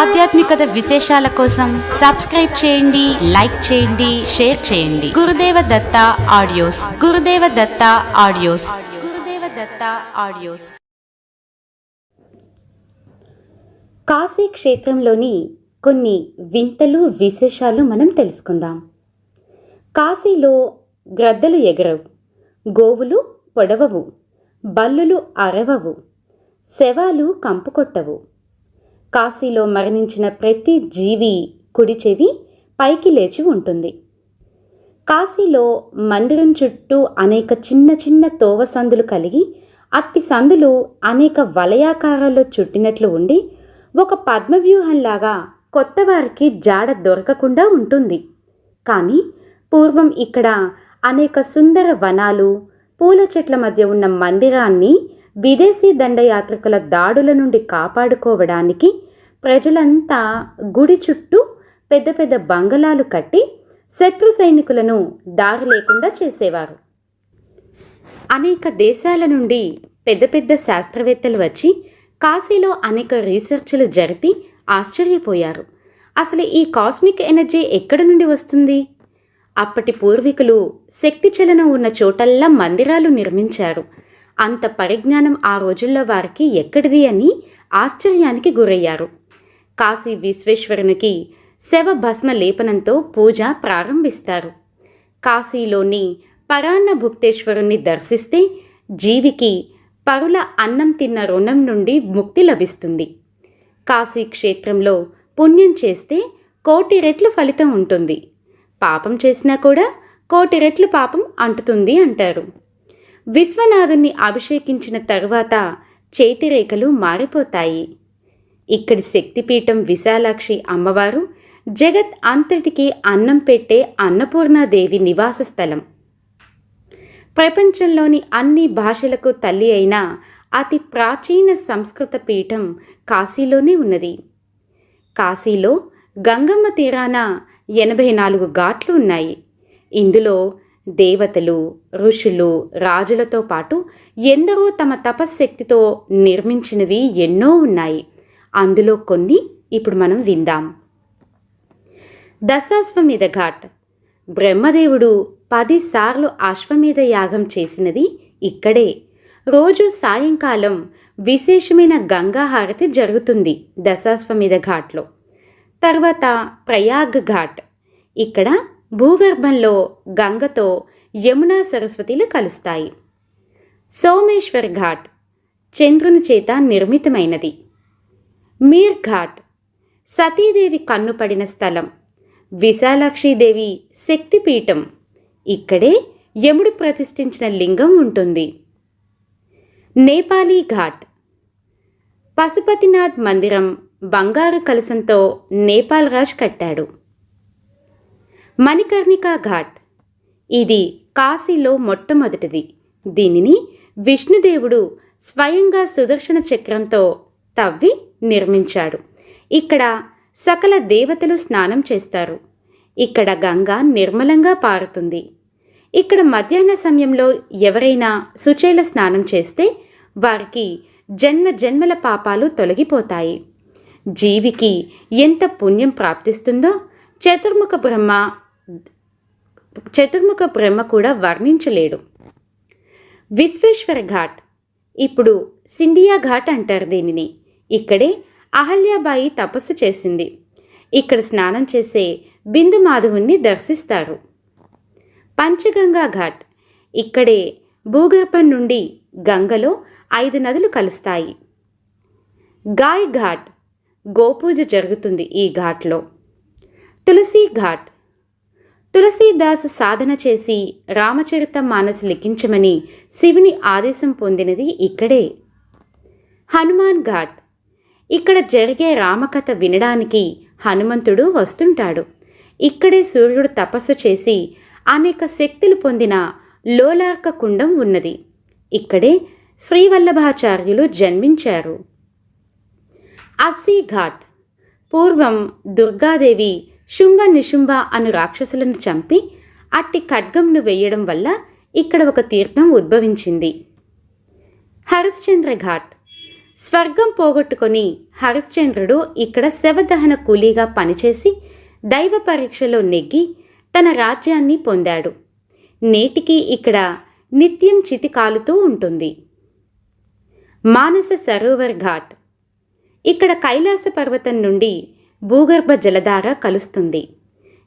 ఆధ్యాత్మికత విశేషాల కోసం సబ్స్క్రైబ్ చేయండి లైక్ చేయండి షేర్ చేయండి. గురుదేవ దత్త ఆడియోస్. గురుదేవ దత్త ఆడియోస్. గురుదేవ దత్త ఆడియోస్. కాశీ క్షేత్రంలోని కొన్ని వింతలు విశేషాలు మనం తెలుసుకుందాం. కాశీలో గ్రద్దలు ఎగరవు గోవులు పొడవవు బల్లులు అరవవు శవాలు కంపుకొట్టవు కాశీలో మరణించిన ప్రతి జీవి కుడి చెవి పైకి లేచి ఉంటుంది. కాశీలో మందిరం చుట్టూ అనేక చిన్న చిన్న తోవ సందులు కలిగి అట్టి సందులు అనేక వలయాకారాల్లో చుట్టినట్లు ఉండి ఒక పద్మవ్యూహంలాగా కొత్త వారికి జాడ దొరకకుండా ఉంటుంది. కానీ పూర్వం ఇక్కడ అనేక సుందర వనాలు పూల చెట్ల మధ్య ఉన్న మందిరాన్ని విదేశీ దండయాత్రికుల దాడుల నుండి కాపాడుకోవడానికి ప్రజలంతా గుడి చుట్టూ పెద్ద పెద్ద బంగళాలు కట్టి శత్రు సైనికులను దారి లేకుండా చేసేవారు. అనేక దేశాల నుండి పెద్ద పెద్ద శాస్త్రవేత్తలు వచ్చి కాశీలో అనేక రీసెర్చ్లు జరిపి ఆశ్చర్యపోయారు. అసలు ఈ కాస్మిక్ ఎనర్జీ ఎక్కడి నుండి వస్తుంది? అప్పటి పూర్వీకులు శక్తి చలనం ఉన్న చోటల్లా మందిరాలు నిర్మించారు. అంత పరిజ్ఞానం ఆ రోజుల్లో వారికి ఎక్కడిది అని ఆశ్చర్యానికి గురయ్యారు. కాశీ విశ్వేశ్వరునికి శవ భస్మ లేపనంతో పూజ ప్రారంభిస్తారు. కాశీలోని పరాన్న భుక్తేశ్వరుణ్ణి దర్శిస్తే జీవికి పరుల అన్నం తిన్న రుణం నుండి ముక్తి లభిస్తుంది. కాశీ క్షేత్రంలో పుణ్యం చేస్తే కోటి రెట్లు ఫలితం ఉంటుంది. పాపం చేసినా కూడా కోటి రెట్లు పాపం అంటుతుంది అంటారు. విశ్వనాథుణ్ణి అభిషేకించిన తరువాత చేతిరేఖలు మారిపోతాయి. ఇక్కడి శక్తిపీఠం విశాలాక్షి అమ్మవారు జగత్ అంతటికి అన్నం పెట్టే అన్నపూర్ణాదేవి నివాస స్థలం. ప్రపంచంలోని అన్ని భాషలకు తల్లి అయిన అతి ప్రాచీన సంస్కృత పీఠం కాశీలోనే ఉన్నది. కాశీలో గంగమ్మ తీరాన ఎనభై నాలుగు ఘాట్లు ఉన్నాయి. ఇందులో దేవతలు ఋషులు రాజులతో పాటు ఎందరో తమ తపశ్శక్తితో నిర్మించినవి ఎన్నో ఉన్నాయి. అందులో కొన్ని ఇప్పుడు మనం విందాం. దశాశ్వమేధ ఘాట్. బ్రహ్మదేవుడు పదిసార్లు అశ్వమేధ యాగం చేసినది ఇక్కడే. రోజు సాయంకాలం విశేషమైన గంగా హారతి జరుగుతుంది దశాశ్వమేధ ఘాట్లో. తర్వాత ప్రయాగ్ ఘాట్. ఇక్కడ భూగర్భంలో గంగతో యమునా సరస్వతిలు కలుస్తాయి. సోమేశ్వర్ ఘాట్ చంద్రుని చేత నిర్మితమైనది. మీర్ ఘాట్ సతీదేవి కన్నుపడిన స్థలం. విశాలాక్షీదేవి శక్తిపీఠం. ఇక్కడే యముడు ప్రతిష్ఠించిన లింగం ఉంటుంది. నేపాలీ ఘాట్ పశుపతినాథ్ మందిరం బంగారు కలసంతో నేపాల్ రాజ్ కట్టాడు. మణికర్ణికా ఘాట్. ఇది కాశీలో మొట్టమొదటిది. దీనిని విష్ణుదేవుడు స్వయంగా సుదర్శన చక్రంతో తవ్వి నిర్మించాడు. ఇక్కడ సకల దేవతలు స్నానం చేస్తారు. ఇక్కడ గంగ నిర్మలంగా పారుతుంది. ఇక్కడ మధ్యాహ్న సమయంలో ఎవరైనా సుచేల స్నానం చేస్తే వారికి జన్మ జన్మల పాపాలు తొలగిపోతాయి. జీవికి ఎంత పుణ్యం ప్రాప్తిస్తుందో చతుర్ముఖ బ్రహ్మ చతుర్ముఖ బ్రహ్మ కూడా వర్ణించలేడు. విశ్వేశ్వర ఘాట్. ఇప్పుడు సిండియా ఘాట్ అంటారు దీనిని. ఇక్కడే అహల్యాబాయి తపస్సు చేసింది. ఇక్కడ స్నానం చేసే బిందు మాధవుణ్ణి దర్శిస్తారు. పంచగంగా ఘాట్. ఇక్కడే భూగర్భం నుండి గంగలో ఐదు నదులు కలుస్తాయి. గాయ్ ఘాట్. గోపూజ జరుగుతుంది ఈ ఘాట్లో. తులసి ఘాట్. తులసీదాసు సాధన చేసి రామచరిత మానసు లిఖించమని శివుని ఆదేశం పొందినది ఇక్కడే. హనుమాన్ ఘాట్. ఇక్కడ జరిగే రామకథ వినడానికి హనుమంతుడు వస్తుంటాడు. ఇక్కడే సూర్యుడు తపస్సు చేసి అనేక శక్తులు పొందిన లోలార్క కుండం ఉన్నది. ఇక్కడే శ్రీవల్లభాచార్యులు జన్మించారు. అస్సీ ఘాట్. పూర్వం దుర్గాదేవి శుంభ నిశుంభ అను రాక్షసులను చంపి అట్టి ఖడ్గంను వేయడం వల్ల ఇక్కడ ఒక తీర్థం ఉద్భవించింది. హరిశ్చంద్ర ఘాట్ స్వర్గం పోగొట్టుకొని హరిశ్చంద్రుడు ఇక్కడ శవదహన కూలీగా పనిచేసి దైవ పరీక్షలో నెగ్గి తన రాజ్యాన్ని పొందాడు. నేటికి ఇక్కడ నిత్యం చితి కాలుతూ ఉంటుంది. మానస సరోవర్ ఘాట్. ఇక్కడ కైలాస పర్వతం నుండి భూగర్భ జలధార కలుస్తుంది.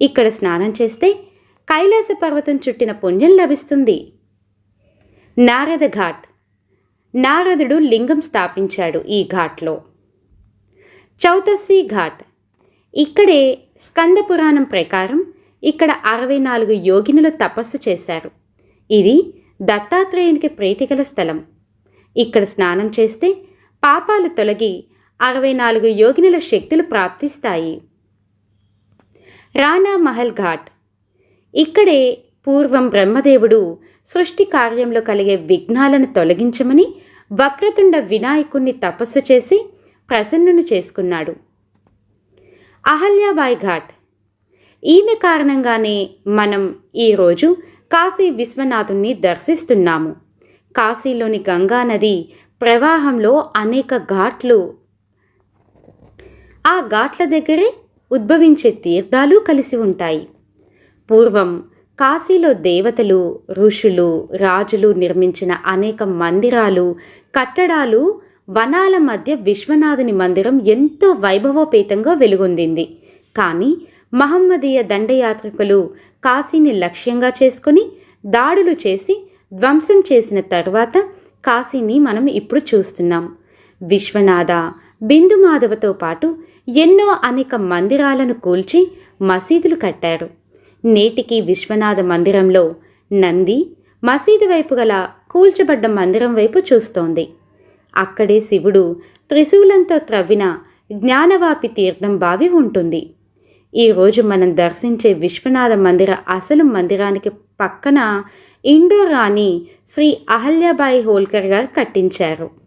ఇక్కడ స్నానం చేస్తే కైలాస పర్వతం చుట్టిన పుణ్యం లభిస్తుంది. నారద ఘాట్. నారదుడు లింగం స్థాపించాడు ఈ ఘాట్లో. చౌతస్సీ ఘాట్. ఇక్కడే స్కంద పురాణం ప్రకారం ఇక్కడ అరవై నాలుగు యోగినులు తపస్సు చేశారు. ఇది దత్తాత్రేయునికి ప్రీతిగల స్థలం. ఇక్కడ స్నానం చేస్తే పాపాలు తొలగి అరవై నాలుగు యోగినుల శక్తులు ప్రాప్తిస్తాయి. రానా మహల్ ఘాట్. ఇక్కడే పూర్వం బ్రహ్మదేవుడు సృష్టి కార్యంలో కలిగే విఘ్నాలను తొలగించమని వక్రతుండ వినాయకుణ్ణి తపస్సు చేసి ప్రసన్నును చేసుకున్నాడు. అహల్యాబాయ్ ఘాట్. ఈమె కారణంగానే మనం ఈరోజు కాశీ విశ్వనాథుణ్ణి దర్శిస్తున్నాము. కాశీలోని గంగా నది ప్రవాహంలో అనేక ఘాట్లు ఆ ఘాట్ల దగ్గరే ఉద్భవించే తీర్థాలు కలిసి ఉంటాయి. పూర్వం కాశీలో దేవతలు ఋషులు రాజులు నిర్మించిన అనేక మందిరాలు కట్టడాలు వనాల మధ్య విశ్వనాథుని మందిరం ఎంతో వైభవోపేతంగా వెలుగొందింది. కానీ మహమ్మదీయ దండయాత్రికులు కాశీని లక్ష్యంగా చేసుకుని దాడులు చేసి ధ్వంసం చేసిన తర్వాత కాశీని మనం ఇప్పుడు చూస్తున్నాం. విశ్వనాథ బిందుమాధవతో పాటు ఎన్నో అనేక మందిరాలను కూల్చి మసీదులు కట్టారు. నేటికి విశ్వనాథ మందిరంలో నంది మసీదు వైపు గల కూల్చబడ్డ మందిరం వైపు చూస్తోంది. అక్కడే శివుడు త్రిశూలంతో త్రవ్విన జ్ఞానవాపి తీర్థం బావి ఉంటుంది. ఈరోజు మనం దర్శించే విశ్వనాథ మందిర అసలు మందిరానికి పక్కన ఇండోర్ రాణి శ్రీ అహల్యాబాయి హోల్కర్ గారు కట్టించారు.